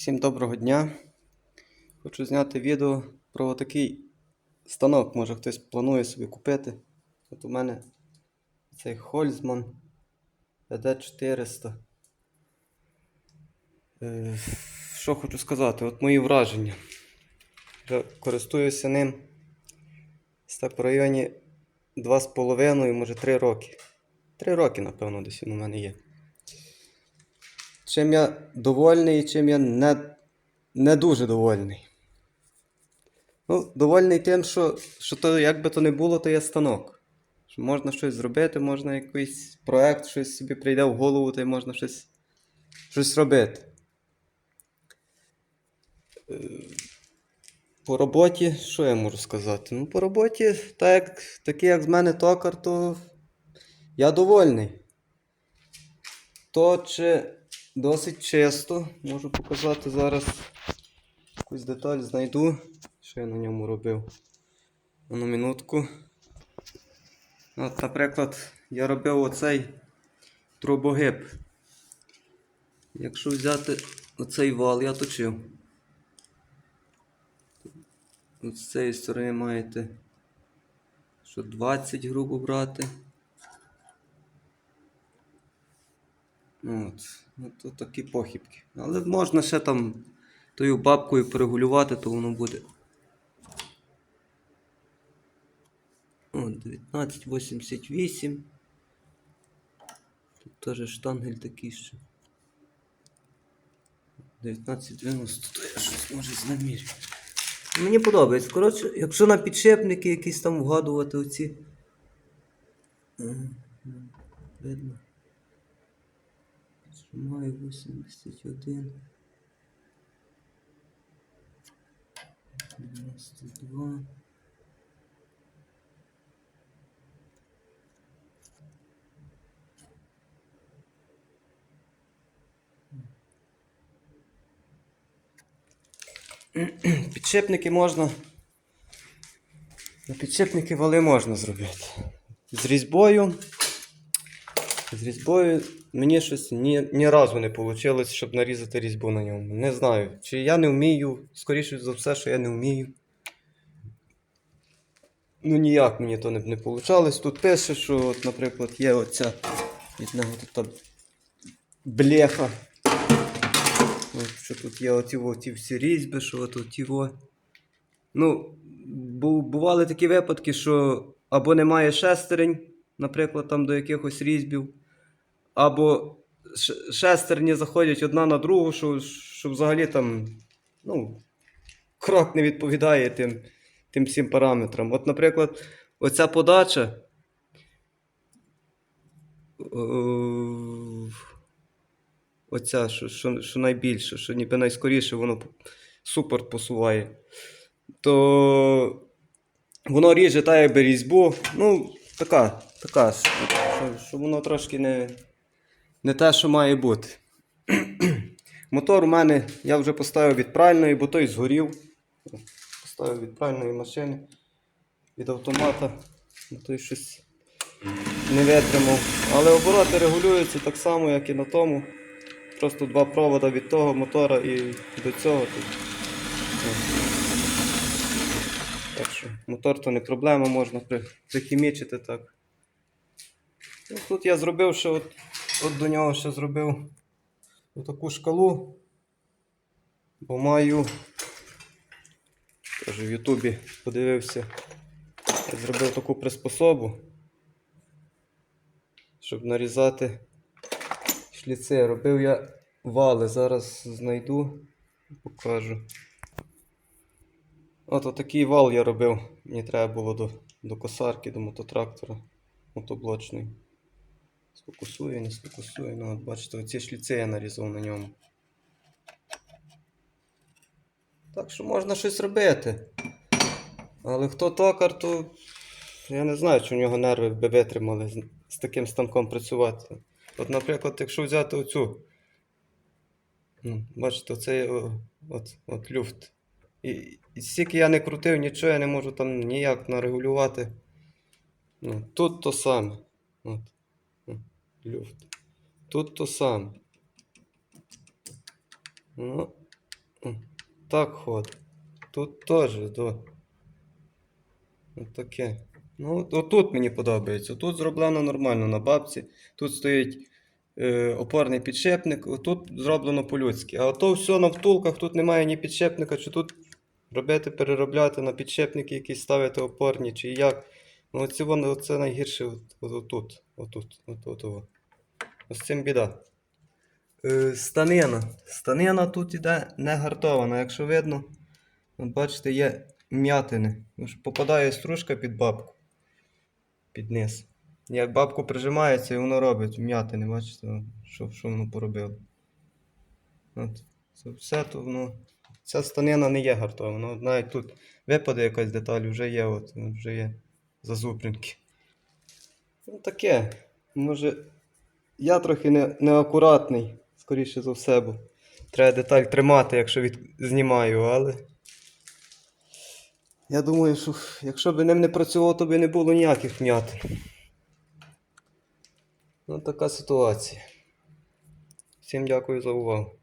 Всім доброго дня. Хочу зняти відео про такий станок. Може хтось планує собі купити. От у мене цей Хользман ED400. Е, Що хочу сказати? От мої враження. Вже користуюся ним так в районі 2,5, може 3 роки. 3 роки, напевно, десь він у мене є. Чим я довольний і чим я не, не дуже довольний. Ну, довольний тим, що, що то, як би то не було, то є станок. Що можна щось зробити, можна якийсь проект, щось собі прийде в голову, то й можна щось, щось робити. Е, По роботі, що я можу сказати? Ну, по роботі, так як, такий, як з мене токар, то я довольний. То чи досить чисто. Можу показати зараз якусь деталь знайду, що я на ньому робив. Одну минутку. От, наприклад, я робив оцей трубогиб. Якщо взяти оцей вал, я точив. От з цієї сторони маєте що 20 грубо брати. От. Ну, то такі похибки. Але можна ще там тою бабкою перегулювати, то воно буде. От, 1988. Тут теж штангель такий ще. 1990, то я щось може знамірю. Мені подобається. Коротше, якщо на підшипники якісь там вгадувати оці. Видно. Маю 81. 92. Підшипники можна. На підшипники вали можна зробити. З різьбою. З різьбою мені щось ні, ні разу не вийшло, щоб нарізати різьбу на ньому. Не знаю. Чи я не вмію, скоріше за все, що я не вмію. Ну ніяк мені то не, не вийшло. Тут пише, що, от, наприклад, є оця від блеха. От, що тут є оці, оці всі різьби, що от оті. Ну, бували такі випадки, що або немає шестерень, наприклад, там до якихось різьбів, або шестерні заходять одна на другу, що, що взагалі там, ну, крок не відповідає тим, тим всім параметрам. От, наприклад, оця подача. е, Оця, що, що, що найбільше, що ніби найскоріше воно супорт посуває. То воно ріже та якби різьбу. Ну, така, така, що, що воно трошки не, не те, що має бути. Мотор у мене я вже поставив від пральної, бо той згорів. Поставив від пральної машини, від автомата, бо той щось не витримав. Але обороти регулюються так само, як і на тому. Просто два провода від того мотора і до цього. Так що мотор то не проблема, можна при, прихімічити так. Ну, тут я зробив ще от, от до нього ще зробив таку шкалу. Бо маю. Теж в Ютубі подивився. Зробив таку приспособу. Щоб нарізати шліци. Робив я вали. Зараз знайду покажу. От такий вал я робив. Мені треба було до, до косарки, до мототрактора мотоблочний. Сфокусує, не сфокусує. Ну, от бачите, оці шліци я нарізав на ньому. Так що можна щось робити. Але хто токар, то я не знаю, чи у нього нерви би витримали з, з таким станком працювати. От, наприклад, якщо взяти оцю. Ну, бачите, оцей от, от люфт. І, і стільки я не крутив нічого, я не можу там ніяк нарегулювати. Ну, тут то саме. От. Люфт. Тут то саме. Ну, Так ходить. Тут теж, да. От таке. Ну, отут мені подобається. Тут зроблено нормально на бабці. Тут стоїть е, опорний підшипник, отут зроблено по-людськи. А ото все на втулках, тут немає ні підшипника, чи тут робити, переробляти на підшипники, якісь ставити опорні, чи як. Ну, оці воно, це найгірше от, от, отут. Отут. От, от, от. Ось цим біда. Е, станина. Станина тут іде не гартована, якщо видно. От бачите, є м'ятини. Попадає стружка під бабку. Під низ. Як бабку прижимається і воно робить м'ятини, бачите, що, що воно поробило. От. Це все то воно. Ця станина не є гартована. Навіть тут випаде якась деталь, вже є, от, вже є зазубринки. Ну таке. Може, я трохи не, неакуратний, скоріше за все, бо треба деталь тримати, якщо від... знімаю, але. Я думаю, що якщо б ним не працював, то б не було ніяких м'ятин. Ну, така ситуація. Всім дякую за увагу.